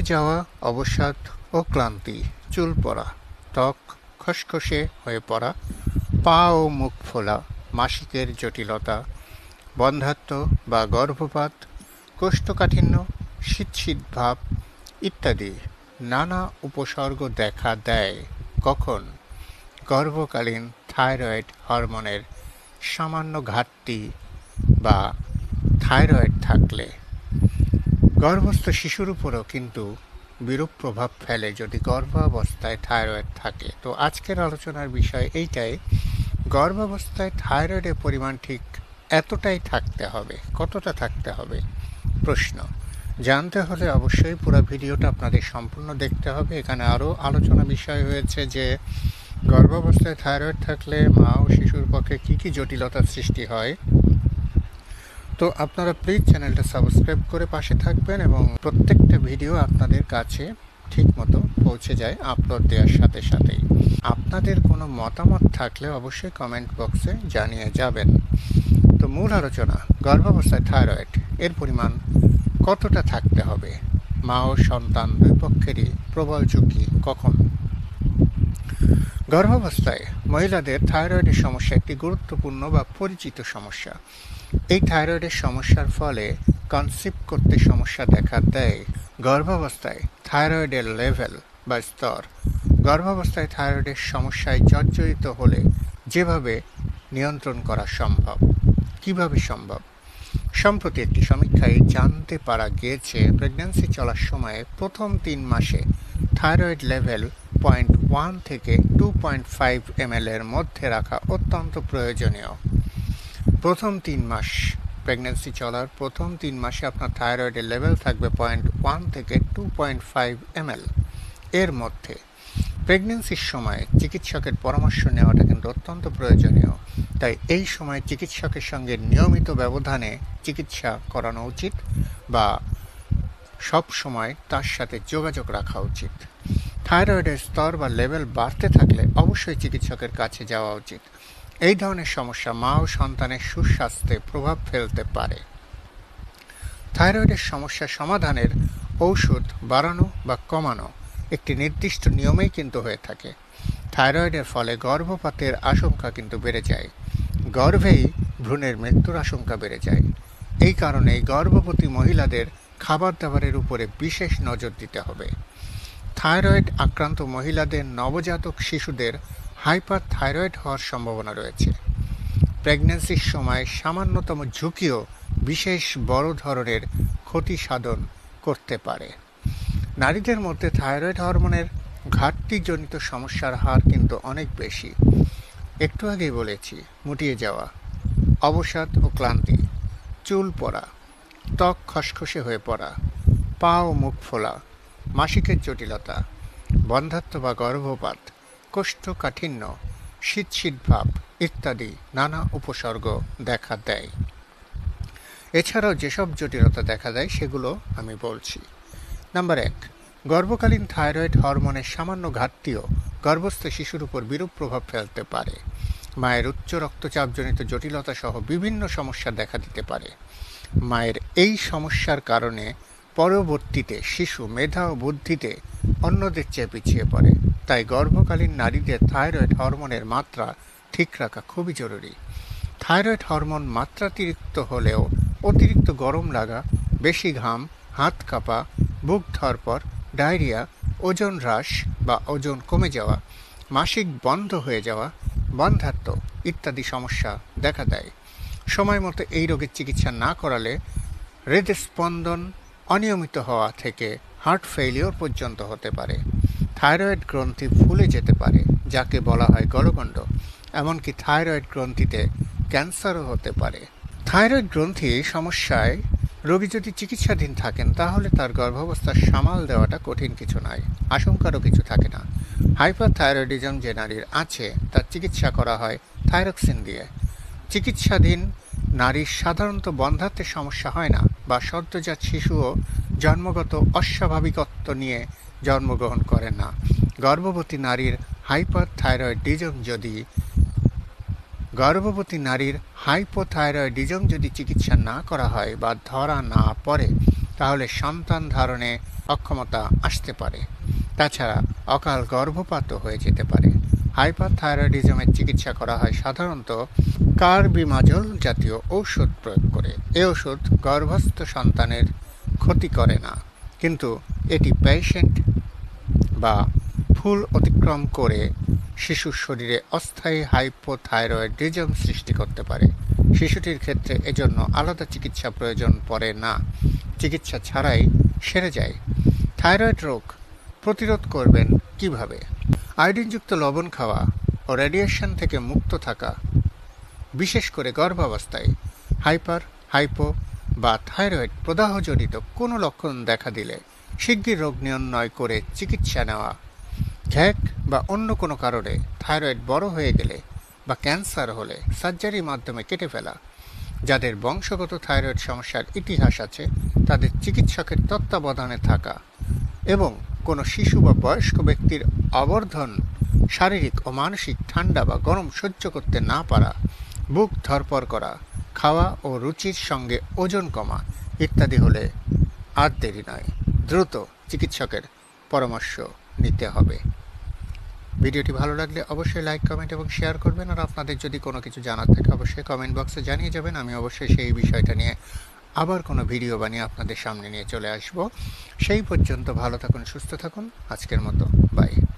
শুকিয়ে যাওয়া, অবসাদ ও ক্লান্তি, চুল পড়া, ত্বক খসখসে হয়ে পড়া, পা ও মুখ ফোলা, মাসিকের জটিলতা, বন্ধাত্ম বা গর্ভপাত, কোষ্ঠকাঠিন্য শীত শীত ভাব ইত্যাদি নানা উপসর্গ দেখা দেয় কখন? গর্ভকালীন থাইরয়েড হরমোনের সামান্য ঘাটতি বা থাইরয়েড থাকলে গর্ভস্থ শিশুর উপরও কিন্তু বিরূপ প্রভাব ফেলে যদি গর্ভাবস্থায় থাইরয়েড থাকে। তো আজকের আলোচনার বিষয় এইটাই, গর্ভাবস্থায় থাইরয়েডের পরিমাণ ঠিক এতটাই থাকতে হবে, কতটা থাকতে হবে? প্রশ্ন। জানতে হলে অবশ্যই পুরো ভিডিওটা আপনাদের সম্পূর্ণ দেখতে হবে। এখানে আরও আলোচনা বিষয় হয়েছে যে, গর্ভাবস্থায় থাইরয়েড থাকলে মা ও শিশুর পক্ষে কী কী জটিলতার সৃষ্টি হয়? তো আপনারা প্লিজ চ্যানেলটা সাবস্ক্রাইব করে পাশে থাকবেন এবং প্রত্যেকটা ভিডিও আপনাদের কাছে ঠিক মতো পৌঁছে যায় আপলোড দেওয়ার সাথে সাথেই। আপনাদের কোনো মতামত থাকলে অবশ্যই কমেন্ট বক্সে জানিয়ে যাবেন। তো মূল আলোচনা, গর্ভাবস্থায় থাইরয়েড এর পরিমাণ কতটা থাকতে হবে? মা ও সন্তান দুই পক্ষেরই প্রবল ঝুঁকি কখন? গর্ভাবস্থায় মহিলাদের থাইরয়েডের সমস্যা একটি গুরুত্বপূর্ণ বা পরিচিত সমস্যা। এই থাইরয়েডের সমস্যার ফলে কনসিভ করতে সমস্যা দেখা দেয়। গর্ভাবস্থায় থাইরয়েডের লেভেল বা স্তর। গর্ভাবস্থায় থাইরয়েডের সমস্যায় জর্জরিত হলে যেভাবে নিয়ন্ত্রণ করা সম্ভব, কীভাবে সম্ভব? সম্প্রতি একটি সমীক্ষায় জানতে পারা গিয়েছে, প্রেগন্যান্সি চলার সময়ে প্রথম তিন মাসে থাইরয়েড লেভেল পয়েন্ট ওয়ান থেকে টু পয়েন্ট ফাইভ এর মধ্যে রাখা অত্যন্ত প্রয়োজনীয়। প্রথম তিন মাস প্রেগন্যান্সি চলার প্রথম তিন মাসে আপনার থাইরয়েডের লেভেল থাকবে পয়েন্ট ওয়ান থেকে টু পয়েন্ট ফাইভ এম এর মধ্যে প্রেগনেন্সির সময় চিকিৎসকের পরামর্শ নেওয়াটা কিন্তু অত্যন্ত প্রয়োজনীয়। তাই এই সময় চিকিৎসকের সঙ্গে নিয়মিত ব্যবধানে চিকিৎসা করানো উচিত বা সব সময় তার সাথে যোগাযোগ রাখা উচিত। থাইরয়েডের স্তর বা লেভেল বাড়তে থাকলে অবশ্যই চিকিৎসকের কাছে যাওয়া উচিত। এই ধরনের সমস্যা মা ও সন্তানের সুস্বাস্থ্যে প্রভাব ফেলতে পারে। থাইরয়েডের সমস্যা সমাধানের ঔষধ বাড়ানো বা কমানো একটি নির্দিষ্ট নিয়মেই কিন্তু হয়ে থাকে। থাইরয়েডের ফলে গর্ভপাতের আশঙ্কা কিন্তু বেড়ে যায়। গর্ভেই ভ্রূণের মৃত্যুর আশঙ্কা বেড়ে যায়। এই কারণে গর্ভবতী মহিলাদের খাবার দাবারের উপরে বিশেষ নজর দিতে হবে। থাইরয়েড আক্রান্ত মহিলাদের নবজাতক শিশুদের হাইপার থাইরয়েড হওয়ার সম্ভাবনা রয়েছে। প্রেগন্যান্সির সময় সামান্যতম ঝুঁকিও বিশেষ বড় ধরনের ক্ষতি সাধন করতে পারে। নারীদের মধ্যে থাইরয়েড হরমোনের ঘাটতিজনিত সমস্যার হার কিন্তু অনেক বেশি। একটু আগেই বলেছি, মুটিয়ে যাওয়া, অবসাদ ও ক্লান্তি, চুল পড়া, ত্বক খসখসে হয়ে পড়া, পা ও মুখ ফোলা মাসিকের জটিলতা, বন্ধাত্ম বা গর্ভপাত কোষ্ঠকাঠিন্য শীত ইত্যাদি নানা উপসর্গ দেখা দেয়। এছাড়াও যেসব জটিলতা দেখা দেয়, সেগুলো আমি বলছি। নাম্বার এক, গর্ভকালীন থাইরয়েড হরমোনের সামান্য ঘাটতিও গর্ভস্থ শিশুর উপর বিরূপ প্রভাব ফেলতে পারে। মায়ের উচ্চ রক্তচাপজনিত জটিলতা সহ বিভিন্ন সমস্যা দেখা দিতে পারে। মায়ের এই সমস্যার কারণে পরবর্তীতে শিশু, মেধা ও বুদ্ধিতে অন্যদের চেয়ে পিছিয়ে পড়ে। তাই গর্ভকালীন নারীদের থাইরয়েড হরমোনের মাত্রা ঠিক রাখা খুবই জরুরি। থাইরয়েড হরমোন মাত্রাতিরিক্ত হলেও অতিরিক্ত গরম লাগা, বেশি ঘাম, হাত কাঁপা, বুক ধরপর ডায়রিয়া, ওজন হ্রাস বা ওজন কমে যাওয়া, মাসিক বন্ধ হয়ে যাওয়া, বন্ধাত্ম ইত্যাদি সমস্যা দেখা দেয়। সময় মতো এই রোগের চিকিৎসা না করালে হৃদস্পন্দন অনিয়মিত হওয়া থেকে হার্ট ফেইলিওর পর্যন্ত হতে পারে। থাইরয়েড গ্রন্থি ফুলে যেতে পারে, যাকে বলা হয় গলগণ্ড। এমনকি থাইরয়েড গ্রন্থিতে ক্যান্সারও হতে পারে। থাইরয়েড গ্রন্থি সমস্যায় রোগী যদি চিকিৎসাধীন থাকেন, তাহলে তার গর্ভাবস্থা সামাল দেওয়াটা কঠিন কিছু নয়। আশঙ্কারও কিছু থাকে না। হাইপার থাইরয়েডিজম যে নারীর আছে, তার চিকিৎসা করা হয় থাইরক্সিন দিয়ে। চিকিৎসাধীন নারীর সাধারণত বন্ধাত্বের সমস্যা হয় না। বা সদ্যজাত শিশুও জন্মগত অস্বাভাবিকত্ব নিয়ে জন্মগ্রহণ করে না। গর্ভবতী নারীর হাইপার থাইরয়েডিজম যদি গর্ভবতী নারীর হাইপোথাইরয়েডিজম যদি চিকিৎসা না করা হয় বা ধরা না পড়ে, তাহলে সন্তান ধারণে অক্ষমতা আসতে পারে। তাছাড়া অকাল গর্ভপাতও হয়ে যেতে পারে। হাইপারথাইরয়েডিজমের চিকিৎসা করা হয় সাধারণত কার্বিমাজল জাতীয় ঔষধ প্রয়োগ করে। এ ওষুধ গর্ভস্থ সন্তানের ক্ষতি করে না, কিন্তু এটি পেশেন্ট বা ফুল অতিক্রম করে শিশুর শরীরে অস্থায়ী হাইপোথাইরয়েডিজম সৃষ্টি করতে পারে। শিশুটির ক্ষেত্রে এজন্য আলাদা চিকিৎসা প্রয়োজন পড়ে না। চিকিৎসা ছাড়াই সেরে যায়। থাইরয়েড রোগ প্রতিরোধ করবেন কীভাবে? আয়োডিনযুক্ত লবণ খাওয়া ও রেডিয়েশন থেকে মুক্ত থাকা, বিশেষ করে গর্ভাবস্থায় হাইপার, হাইপো বা থাইরয়েড প্রদাহজনিত কোনো লক্ষণ দেখা দিলে শিগগির রোগ নির্ণয় করে চিকিৎসা নেওয়া। ঘ্যাক বা অন্য কোনো কারণে থাইরয়েড বড় হয়ে গেলে বা ক্যান্সার হলে সার্জারির মাধ্যমে কেটে ফেলা। যাদের বংশগত থাইরয়েড সমস্যার ইতিহাস আছে, তাদের চিকিৎসকের তত্ত্বাবধানে থাকা এবং কোনো শিশু বা বয়স্ক ব্যক্তির আবর্ধন শারীরিক ও মানসিক ঠান্ডা বা গরম সহ্য করতে না পারা, বুক ধরপর করা, খাওয়া ও রুচির সঙ্গে ওজন কমা ইত্যাদি হলে আর দেরি নয়। দ্রুত চিকিৎসকের পরামর্শ নিতে হবে। ভিডিওটি ভালো লাগলে অবশ্যই লাইক, কমেন্ট এবং শেয়ার করবেন। আর আপনাদের যদি কোনো কিছু জানার থাকে, অবশ্যই কমেন্ট বক্সে জানিয়ে যাবেন। আমি অবশ্যই সেই বিষয়টা নিয়ে আবার কোনো ভিডিও বানিয়ে আপনাদের সামনে নিয়ে চলে আসব। সেই পর্যন্ত ভালো থাকুন, সুস্থ থাকুন। আজকের মতো বাই